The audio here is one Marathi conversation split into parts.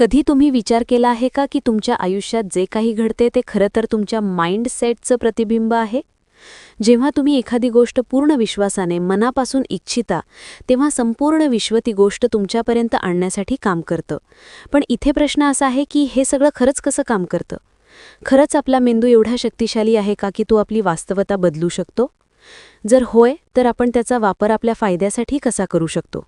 कधी तुम्ही विचार केला आहे का की तुमच्या आयुष्यात जे काही घडते ते खरं तर तुमच्या माइंडसेटचं प्रतिबिंब आहे? जेव्हा तुम्ही एखादी गोष्ट पूर्ण विश्वासाने मनापासून इच्छिता तेव्हा संपूर्ण विश्व ती गोष्ट तुमच्यापर्यंत आणण्यासाठी काम करतं. पण इथे प्रश्न असा आहे की हे सगळं खरंच कसं काम करतं? खरंच आपला मेंदू एवढा शक्तिशाली आहे का की तो आपली वास्तवता बदलू शकतो? जर होय तर आपण त्याचा वापर आपल्या फायद्यासाठी कसा करू शकतो?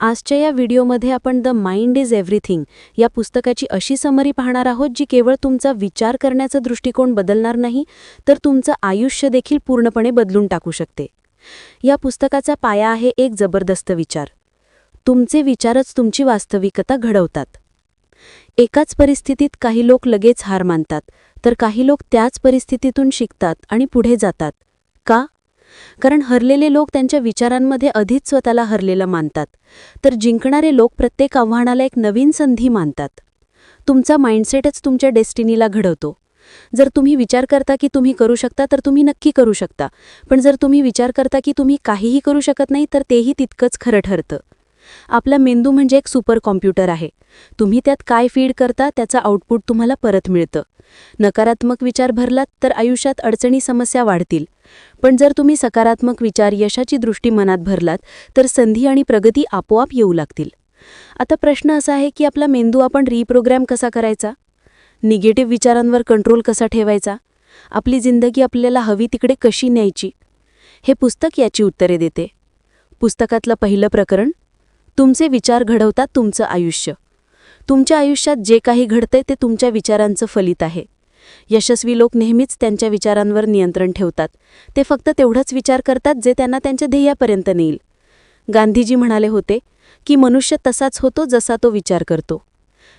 आजच्या या व्हिडिओमध्ये आपण द माइंड इज एव्हरीथिंग या पुस्तकाची अशी समरी पाहणार आहोत जी केवळ तुमचा विचार करण्याचा दृष्टिकोन बदलणार नाही तर तुमचं आयुष्य देखील पूर्णपणे बदलून टाकू शकते. या पुस्तकाचा पाया आहे एक जबरदस्त विचार. तुमचे विचारच तुमची वास्तविकता घडवतात. एकाच परिस्थितीत काही लोक लगेच हार मानतात तर काही लोक त्याच परिस्थितीतून शिकतात आणि पुढे जातात. का? कारण हरलेले लोक त्यांच्या विचारांमध्ये अधिक स्वतःला हरलेलं मानतात. तर जिंकणारे लोक प्रत्येक आव्हानाला एक नवीन संधी मानतात. तुमचा माइंडसेटच तुमच्या डेस्टिनीला घडवतो. जर तुम्ही विचार करता की तुम्ही करू शकता तर तुम्ही नक्की करू शकता. पण जर तुम्ही विचार करता की तुम्ही काहीही करू शकत नाही तर तेही तितकंच खरं ठरतं. आपला मेंदू म्हणजे एक सुपर कॉम्प्युटर आहे. तुम्ही त्यात काय फीड करता त्याचा आउटपुट तुम्हाला परत मिळतं. नकारात्मक विचार भरलात तर आयुष्यात अडचणी समस्या वाढतील. पण जर तुम्ही सकारात्मक विचार यशाची दृष्टी मनात भरलात तर संधी आणि प्रगती आपोआप येऊ लागतील. आता प्रश्न असा आहे की आपला मेंदू आपण रिप्रोग्रॅम कसा करायचा? निगेटिव्ह विचारांवर कंट्रोल कसा ठेवायचा? आपली जिंदगी आपल्याला हवी तिकडे कशी न्यायची? हे पुस्तक याची उत्तरे देते. पुस्तकातलं पहिलं प्रकरण तुमचे विचार घडवतात तुमचं आयुष्य. तुमच्या आयुष्यात जे काही घडतंय ते तुमच्या विचारांचं फलित आहे. यशस्वी लोक नेहमीच त्यांच्या विचारांवर नियंत्रण ठेवतात. ते फक्त तेवढंच विचार करतात जे त्यांना त्यांच्या ध्येयापर्यंत नेईल. गांधीजी म्हणाले होते की मनुष्य तसाच होतो जसा तो विचार करतो.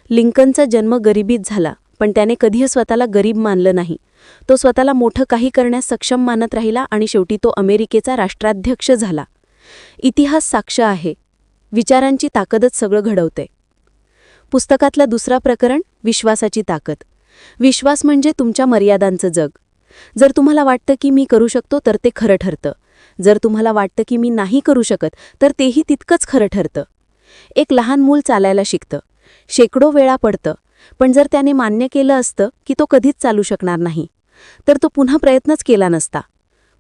लिंकनचा जन्म गरिबीत झाला पण त्याने कधीही स्वतःला गरीब मानलं नाही. तो स्वतःला मोठं काही करण्यास सक्षम मानत राहिला आणि शेवटी तो अमेरिकेचा राष्ट्राध्यक्ष झाला. इतिहास साक्ष आहे. विचारांची ताकदच सगळं घडवते. पुस्तकातलं दुसरा प्रकरण विश्वासाची ताकद. विश्वास म्हणजे तुमच्या मर्यादांचं जग. जर तुम्हाला वाटतं की मी करू शकतो तर ते खरं ठरतं. जर तुम्हाला वाटतं की मी नाही करू शकत तर तेही तितकंच खरं ठरतं. एक लहान मूल चालायला शिकतं. शेकडो वेळा पडतं. पण जर त्याने मान्य केलं असतं की तो कधीच चालू शकणार नाही तर तो पुन्हा प्रयत्नच केला नसता.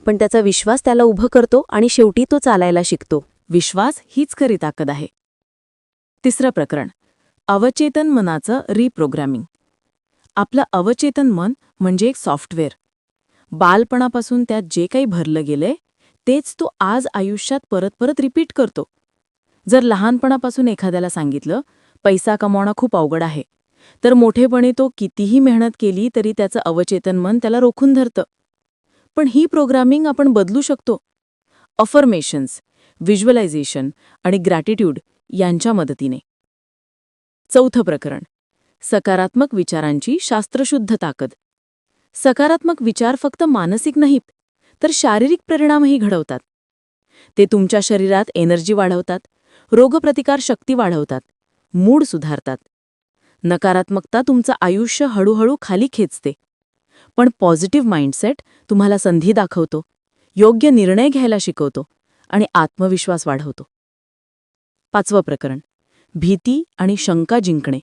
पण त्याचा विश्वास त्याला उभं करतो आणि शेवटी तो चालायला शिकतो. विश्वास हीच खरी ताकद आहे. तिसरं प्रकरण. अवचेतन मनाचं रिप्रोग्रॅमिंग आपलं अवचेतन मन म्हणजे एक सॉफ्टवेअर बालपणापासून त्यात जे काही भरलं गेलंय तेच तो आज आयुष्यात परत परत रिपीट करतो. जर लहानपणापासून एखाद्याला सांगितलं पैसा कमावणं खूप अवघड आहे तर मोठेपणी तो कितीही मेहनत केली तरी त्याचं अवचेतन मन त्याला रोखून धरतं. पण ही प्रोग्रामिंग आपण बदलू शकतो. अफर्मेशन्स व्हिज्युअलायझेशन आणि ग्रॅटिट्यूड यांच्या मदतीने. चौथं प्रकरण. सकारात्मक विचारांची शास्त्रशुद्ध ताकद. सकारात्मक विचार फक्त मानसिक नाहीत तर शारीरिक परिणामही घडवतात. ते तुमच्या शरीरात एनर्जी वाढवतात रोगप्रतिकार शक्ती वाढवतात मूड सुधारतात. नकारात्मकता तुमचं आयुष्य हळूहळू खाली खेचते. पण पॉझिटिव्ह माइंडसेट तुम्हाला संधी दाखवतो योग्य निर्णय घ्यायला शिकवतो. आणि आत्मविश्वास वाढवतो. पाचवं प्रकरण. भीती आणि शंका जिंकणे.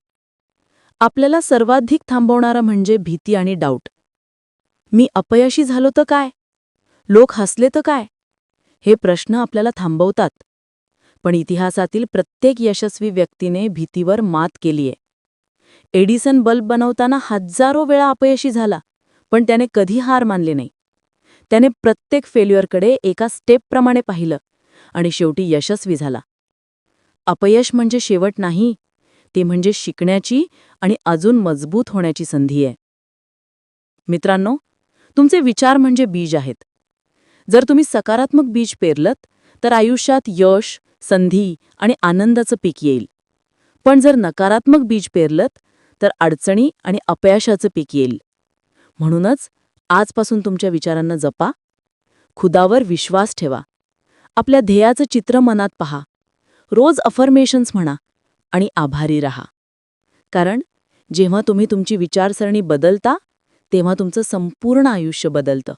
आपल्याला सर्वाधिक थांबवणारा म्हणजे भीती आणि डाऊट मी अपयशी झालो तर काय? लोक हसले तर काय? हे प्रश्न आपल्याला थांबवतात. पण इतिहासातील प्रत्येक यशस्वी व्यक्तीने भीतीवर मात केलीये. एडिसन बल्ब बनवताना हजारो वेळा अपयशी झाला पण त्याने कधी हार मानले नाही. त्याने प्रत्येक फेल्युअरकडे एका स्टेपप्रमाणे पाहिलं आणि शेवटी यशस्वी झाला. अपयश म्हणजे शेवट नाही ते म्हणजे शिकण्याची आणि अजून मजबूत होण्याची संधी आहे. मित्रांनो तुमचे विचार म्हणजे बीज आहेत. जर तुम्ही सकारात्मक बीज पेरलत तर आयुष्यात यश संधी आणि आनंदाचं पीक येईल. पण जर नकारात्मक बीज पेरलत तर अडचणी आणि अपयशाचं पीक येईल. म्हणूनच आजपासून तुमच्या विचारांना जपा. खुदावर विश्वास ठेवा. आपल्या ध्येयाचं चित्र मनात पहा. रोज अफर्मेशन्स म्हणा आणि आभारी रहा. कारण जेव्हा तुम्ही तुमची विचारसरणी बदलता तेव्हा तुमचं संपूर्ण आयुष्य बदलतं.